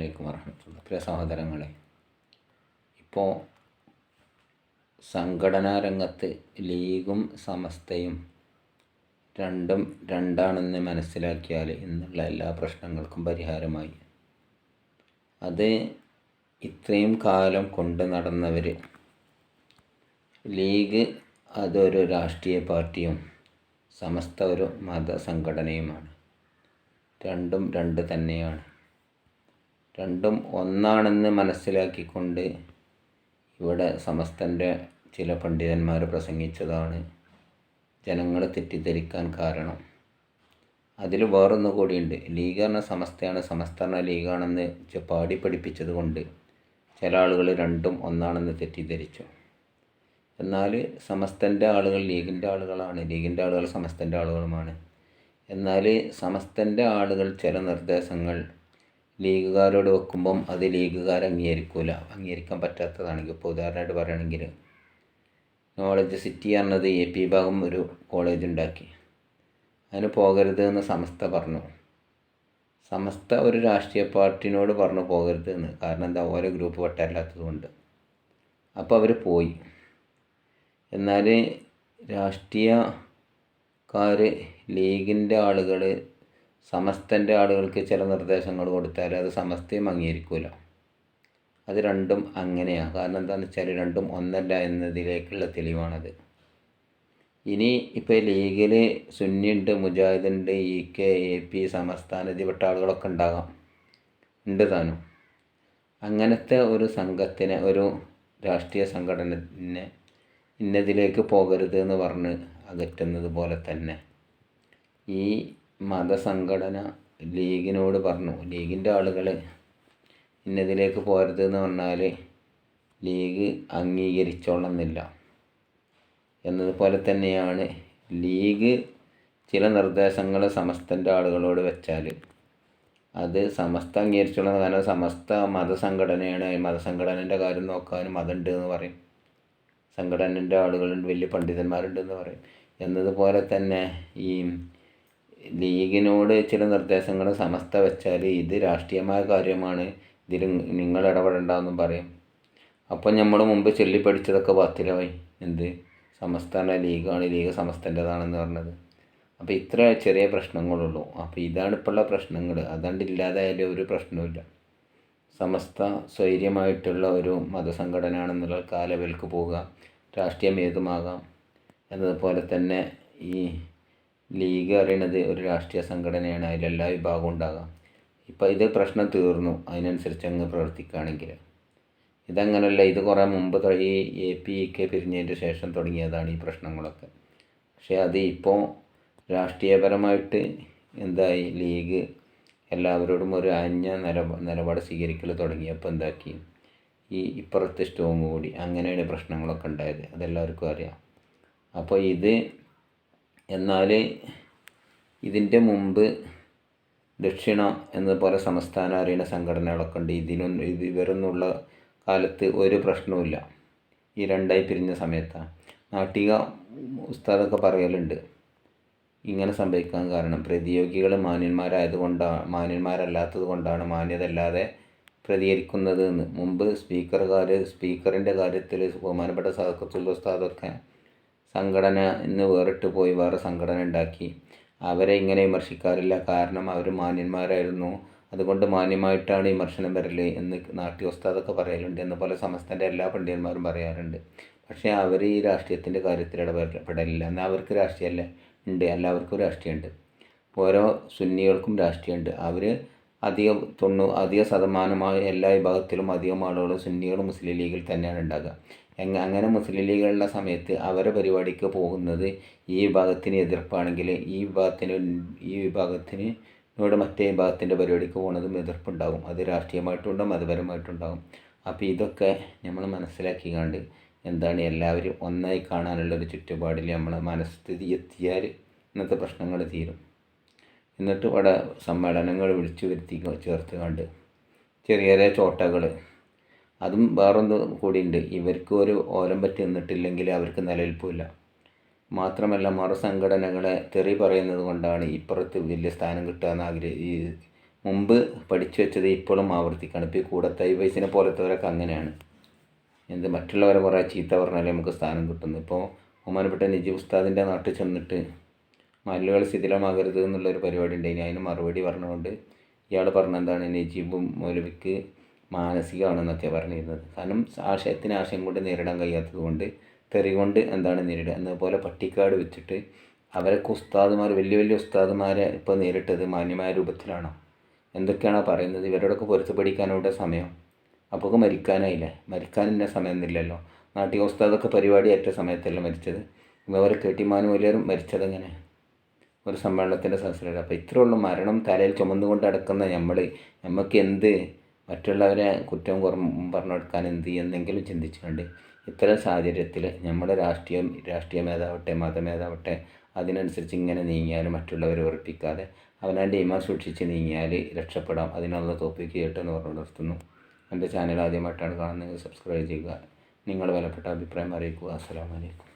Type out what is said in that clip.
വലൈക്കും വറഹമത്തുള്ള പ്രിയ സഹോദരങ്ങളെ ഇപ്പോൾ സംഘടനാ രംഗത്ത് ലീഗും സമസ്തയും രണ്ടും രണ്ടാണെന്ന് മനസ്സിലാക്കിയാൽ ഇന്നുള്ള എല്ലാ പ്രശ്നങ്ങൾക്കും പരിഹാരമായി. അത് ഇത്രയും കാലം കൊണ്ട് നടന്നവർ ലീഗ് അതൊരു രാഷ്ട്രീയ പാർട്ടിയും സമസ്ത ഒരു മതസംഘടനയുമാണ് രണ്ടും രണ്ട് തന്നെയാണ്. രണ്ടും ഒന്നാണെന്ന് മനസ്സിലാക്കിക്കൊണ്ട് ഇവിടെ സമസ്തന്റെ ചില പണ്ഡിതന്മാർ പ്രസംഗിച്ചതാണ് ജനങ്ങളെ തെറ്റിദ്ധരിക്കാൻ കാരണം. അതിൽ വേറൊന്നു കൂടിയുണ്ട്. സമസ്തയാണ്. സമസ്ത പറഞ്ഞ ലീഗാണെന്ന് പാടി പഠിപ്പിച്ചത് കൊണ്ട് ചില ആളുകൾ രണ്ടും ഒന്നാണെന്ന് തെറ്റിദ്ധരിച്ചു. എന്നാൽ സമസ്തന്റെ ആളുകൾ ലീഗിന്റെ ആളുകളാണ്. ലീഗിന്റെ ആളുകൾ സമസ്തന്റെ ആളുകളുമാണ്. എന്നാൽ സമസ്തന്റെ ആളുകൾ ചില നിർദ്ദേശങ്ങൾ ലീഗുകാരോട് വെക്കുമ്പം അത് ലീഗുകാർ അംഗീകരിക്കൂല. അംഗീകരിക്കാൻ പറ്റാത്തതാണെങ്കിൽ ഇപ്പോൾ ഉദാഹരണമായിട്ട് പറയുകയാണെങ്കിൽ കോളേജ് സിറ്റി പറഞ്ഞത് എ പി ഭാഗം ഒരു കോളേജ് ഉണ്ടാക്കി. അതിന് പോകരുത് എന്ന് സമസ്ത പറഞ്ഞു. സമസ്ത ഒരു രാഷ്ട്രീയ പാർട്ടിനോട് പറഞ്ഞു പോകരുത് എന്ന്. കാരണം എന്താ? ഓരോ ഗ്രൂപ്പ് വട്ടമില്ലാത്തതുകൊണ്ട് അപ്പോൾ അവർ പോയി. എന്നാൽ രാഷ്ട്രീയക്കാർ ലീഗിന്റെ ആളുകൾ സമസ്തന്റെ ആളുകൾക്ക് ചില നിർദ്ദേശങ്ങൾ കൊടുത്താൽ അത് സമസ്തയും അംഗീകരിക്കില്ല അത് രണ്ടും അങ്ങനെയാണ് കാരണം എന്താണെന്ന് വെച്ചാൽ രണ്ടും ഒന്നല്ല എന്നതിലേക്കുള്ള തെളിവാണത്. ഇനി ഇപ്പോൾ ലീഗിൽ സുന്നിയുണ്ട് മുജാഹിദുണ്ട് E K A P Samastha ഇതിൽപ്പെട്ട ആളുകളൊക്കെ ഉണ്ടാകാം. ഉണ്ട് താനും. അങ്ങനത്തെ ഒരു സംഘത്തിനെ ഒരു രാഷ്ട്രീയ സംഘടനത്തിനെ ഇന്നതിലേക്ക് പോകരുത് എന്ന് പറഞ്ഞ് അകറ്റുന്നത് പോലെ തന്നെ. ഈ മതസംഘടന ലീഗിനോട് പറഞ്ഞു. ലീഗിന്റെ ആളുകൾ ഇന്നതിലേക്ക് പോരുതെന്ന് പറഞ്ഞാൽ ലീഗ് അംഗീകരിച്ചോളന്നില്ല. എന്നതുപോലെ തന്നെയാണ് ലീഗ് ചില നിർദ്ദേശങ്ങൾ സമസ്തന്റെ ആളുകളോട് വെച്ചാൽ അത് സമസ്ത അംഗീകരിച്ചുള്ള കാരണം സമസ്ത മതസംഘടനയാണ്. മതസംഘടനന്റെ കാര്യം നോക്കാനും മതമുണ്ട് എന്ന് പറയും. സംഘടനന്റെ ആളുകളുണ്ട് വലിയ പണ്ഡിതന്മാരുണ്ടെന്ന് പറയും. എന്നതുപോലെ തന്നെ ഈ ലീഗിനോട് ചില നിർദ്ദേശങ്ങൾ സമസ്ത വെച്ചാൽ ഇത് രാഷ്ട്രീയമായ കാര്യമാണ്. ഇതിൽ നിങ്ങൾ ഇടപെടണ്ടെന്നും പറയും. അപ്പം നമ്മൾ മുമ്പ് ചൊല്ലി പഠിച്ചതൊക്കെ ബാത്തിലായി. എന്ത്? സമസ്തന ലീഗാണ് ലീഗ് സമസ്തന്റെതാണെന്ന് പറഞ്ഞത്. അപ്പോൾ ഇത്ര ചെറിയ പ്രശ്നങ്ങളുള്ളൂ. അപ്പോൾ ഇതാണ് ഇപ്പോഴുള്ള പ്രശ്നങ്ങൾ അതാണ്ട് ഇല്ലാതായാലും ഒരു പ്രശ്നവുമില്ല സമസ്ത സ്വൈര്യമായിട്ടുള്ള ഒരു മതസംഘടനയാണെന്നുള്ള കാലവൽക്ക് പോവുക രാഷ്ട്രീയം ഏതുമാകാം? എന്നതുപോലെ തന്നെ ഈ ലീഗ് അറിയണത് ഒരു രാഷ്ട്രീയ സംഘടനയാണ്. അതിലെല്ലാ വിഭാഗവും ഉണ്ടാകാം. ഇപ്പം ഇത് പ്രശ്നം തീർന്നു. അതിനനുസരിച്ച് അങ്ങ് പ്രവർത്തിക്കുകയാണെങ്കിൽ. ഇതങ്ങനല്ല. ഇത് കുറേ മുമ്പ് ഈ എ പി കെ പിരിഞ്ഞതിന്റെ ശേഷം തുടങ്ങിയതാണ് ഈ പ്രശ്നങ്ങളൊക്കെ. പക്ഷേ അത് ഇപ്പോൾ രാഷ്ട്രീയപരമായിട്ട് എന്തായി? ലീഗ് എല്ലാവരോടും ഒരു അന്യ നില നിലപാട് സ്വീകരിക്കൽ തുടങ്ങിയപ്പോൾ എന്താക്കി? ഈ ഇപ്പുറത്തെ സ്റ്റോങ് കൂടി. അങ്ങനെയാണ് പ്രശ്നങ്ങളൊക്കെ ഉണ്ടായത്. അതെല്ലാവർക്കും അറിയാം. അപ്പോൾ ഇത് എന്നാൽ ഇതിന്റെ മുമ്പ് ദക്ഷിണ എന്നതുപോലെ സംസ്ഥാന അറിയുന്ന സംഘടനകളൊക്കെ ഉണ്ട്. ഇതിനൊന്നും ഇത് ഇവരൊന്നുള്ള കാലത്ത് ഒരു പ്രശ്നവുമില്ല. ഈ രണ്ടായി പിരിഞ്ഞ സമയത്താണ് നാട്ടിക ഉസ്താദൊക്കെ പറയലുണ്ട്. ഇങ്ങനെ സംഭവിക്കാൻ കാരണം പ്രതിയോഗികൾ മാന്യന്മാരായതുകൊണ്ടാണ് മാന്യന്മാരല്ലാത്തത് കൊണ്ടാണ് മാന്യതല്ലാതെ പ്രതികരിക്കുന്നത് എന്ന് മുമ്പ് സ്പീക്കർകാർ സ്പീക്കറിന്റെ കാര്യത്തിൽ ബഹുമാനപ്പെട്ട സാദത്തുൽ ഉസ്താദൊക്കെ സംഘടന ഇന്ന് വേറിട്ട് പോയി വേറെ സംഘടന ഉണ്ടാക്കി. അവരെ ഇങ്ങനെ വിമർശിക്കാറില്ല. കാരണം അവർ മാന്യന്മാരായിരുന്നു. അതുകൊണ്ട് മാന്യമായിട്ടാണ് വിമർശനം വരൽ എന്ന് നാട്ടി ഉസ്താദൊക്കെ പറയലുണ്ട്. എന്ന പോലെ സമസ്തന്റെ എല്ലാ പണ്ഡിതന്മാരും പറയാറുണ്ട്. പക്ഷേ അവർ ഈ രാഷ്ട്രീയത്തിന്റെ കാര്യത്തിൽ ഇടപെടലില്ല. എന്നാൽ അവർക്ക് രാഷ്ട്രീയമല്ല ഉണ്ട്. എല്ലാവർക്കും രാഷ്ട്രീയമുണ്ട് ഓരോ സുന്നികൾക്കും രാഷ്ട്രീയമുണ്ട് അവർ അധികം തൊണ്ണൂ അധിക ശതമാനമായ എല്ലാ വിഭാഗത്തിലും അധികം ആളുകളും സുന്നികളും മുസ്ലിം ലീഗിൽ തന്നെയാണ് ഉണ്ടാകുക. അങ്ങനെ മുസ്ലിം ലീഗുള്ള സമയത്ത് അവരെ പരിപാടിക്ക് പോകുന്നത് ഈ വിഭാഗത്തിന് എതിർപ്പാണെങ്കിൽ ഈ വിഭാഗത്തിന് ഈ വിഭാഗത്തിന് ഇവിടെ മറ്റേ വിഭാഗത്തിന്റെ പരിപാടിക്ക് പോകുന്നതും എതിർപ്പുണ്ടാകും. അത് രാഷ്ട്രീയമായിട്ടുണ്ടാകും മതപരമായിട്ടുണ്ടാകും. അപ്പോൾ ഇതൊക്കെ നമ്മൾ മനസ്സിലാക്കി കണ്ട് എന്താണ് എല്ലാവരും ഒന്നായി കാണാനുള്ളൊരു ചുറ്റുപാടിൽ നമ്മളെ മനസ്ഥിതി എത്തിയാൽ ഇന്നത്തെ പ്രശ്നങ്ങൾ തീരും. എന്നിട്ട് ഇവിടെ സമ്മേളനങ്ങൾ വിളിച്ചു വരുത്തി ചേർത്ത് കണ്ട്. ചെറിയ ചെറിയ ചോട്ടകൾ അതും വേറൊന്ന് കൂടിയുണ്ട്. ഇവർക്ക് ഒരു ഓലം പറ്റി നിന്നിട്ടില്ലെങ്കിൽ അവർക്ക് നിലനിൽപ്പില്ല. മാത്രമല്ല മറു സംഘടനകളെ തെറി പറയുന്നത് കൊണ്ടാണ് ഇപ്പുറത്ത് വലിയ സ്ഥാനം കിട്ടുക എന്ന് ആഗ്രഹി ഈ മുമ്പ് പഠിച്ചു വെച്ചത് ഇപ്പോഴും ആവർത്തിക്കണം. ഇപ്പോൾ ഈ കൂടത്തായി വയസ്സിനെ പോലത്തവരൊക്കെ അങ്ങനെയാണ്. എന്ത് മറ്റുള്ളവരെ കുറേ ചീത്ത പറഞ്ഞാലേ നമുക്ക് സ്ഥാനം കിട്ടുന്നു. ഇപ്പോൾ ഒമാനപ്പെട്ട നിജി ഉസ്താദിന്റെ നാട്ടിൽ ചെന്നിട്ട് മല്ലുകൾ ശിഥിലമാകരുത് എന്നുള്ളൊരു പരിപാടി ഉണ്ടായിന് അതിന് മറുപടി പറഞ്ഞുകൊണ്ട് ഇയാൾ പറഞ്ഞെന്താണ്? നജീബും മൗലവിക്ക് മാനസികമാണെന്നൊക്കെ പറഞ്ഞിരുന്നത്. കാരണം ആശയത്തിന് ആശയം കൊണ്ട് നേരിടാൻ കഴിയാത്തത് കൊണ്ട് തെറി കൊണ്ട് എന്താണ് നേരിടുക? എന്നതുപോലെ പട്ടിക്കാട് വെച്ചിട്ട് അവരൊക്കെ ഉസ്താദുമാർ വലിയ വലിയ ഉസ്താദുമാരെ ഇപ്പോൾ നേരിട്ടത് മാന്യമായ രൂപത്തിലാണോ? എന്തൊക്കെയാണോ പറയുന്നത്? ഇവരോടൊക്കെ പൊരുത്തപ്പെടിക്കാനോടെ സമയം. അപ്പോൾ മരിക്കാനായില്ലേ? മരിക്കാൻ ഇന്ന സമയമൊന്നുമില്ലല്ലോ. നാട്ടിക ഉസ്താദൊക്കെ പരിപാടി ഏറ്റ സമയത്തല്ല മരിച്ചത്? ഇവരെ കെട്ടിമാനും വലിയവരും മരിച്ചതെങ്ങനെ? ഒരു സമ്മേളനത്തിന്റെ സംസാരം അപ്പോൾ ഇത്രയേ ഉള്ളൂ മരണം തലയിൽ ചുമന്നുകൊണ്ട് അടക്കുന്ന നമ്മൾ നമുക്ക് എന്ത്? മറ്റുള്ളവരെ കുറ്റം കുറം പറഞ്ഞെടുക്കാൻ എന്ത് എന്നെങ്കിലും ചിന്തിച്ചുകൊണ്ട് ഇത്തരം സാഹചര്യത്തിൽ നമ്മുടെ രാഷ്ട്രീയം രാഷ്ട്രീയ മേധാവട്ടെ മതമേധാവട്ടെ അതിനനുസരിച്ച് ഇങ്ങനെ നീങ്ങിയാൽ മറ്റുള്ളവരെ ഉറപ്പിക്കാതെ അവനവന്റെ ഇമ സൂക്ഷിച്ച് നീങ്ങിയാൽ രക്ഷപ്പെടാം. അതിനുള്ള തോപ്പിക്ക് കേട്ടെന്ന് പറഞ്ഞു നിർത്തുന്നു. എന്റെ ചാനൽ ആദ്യമായിട്ടാണ് കാണുന്നത് സബ്സ്ക്രൈബ് ചെയ്യുക. നിങ്ങളുടെ വിലപ്പെട്ട അഭിപ്രായം അറിയിക്കുക. അസ്സലാമലൈക്കും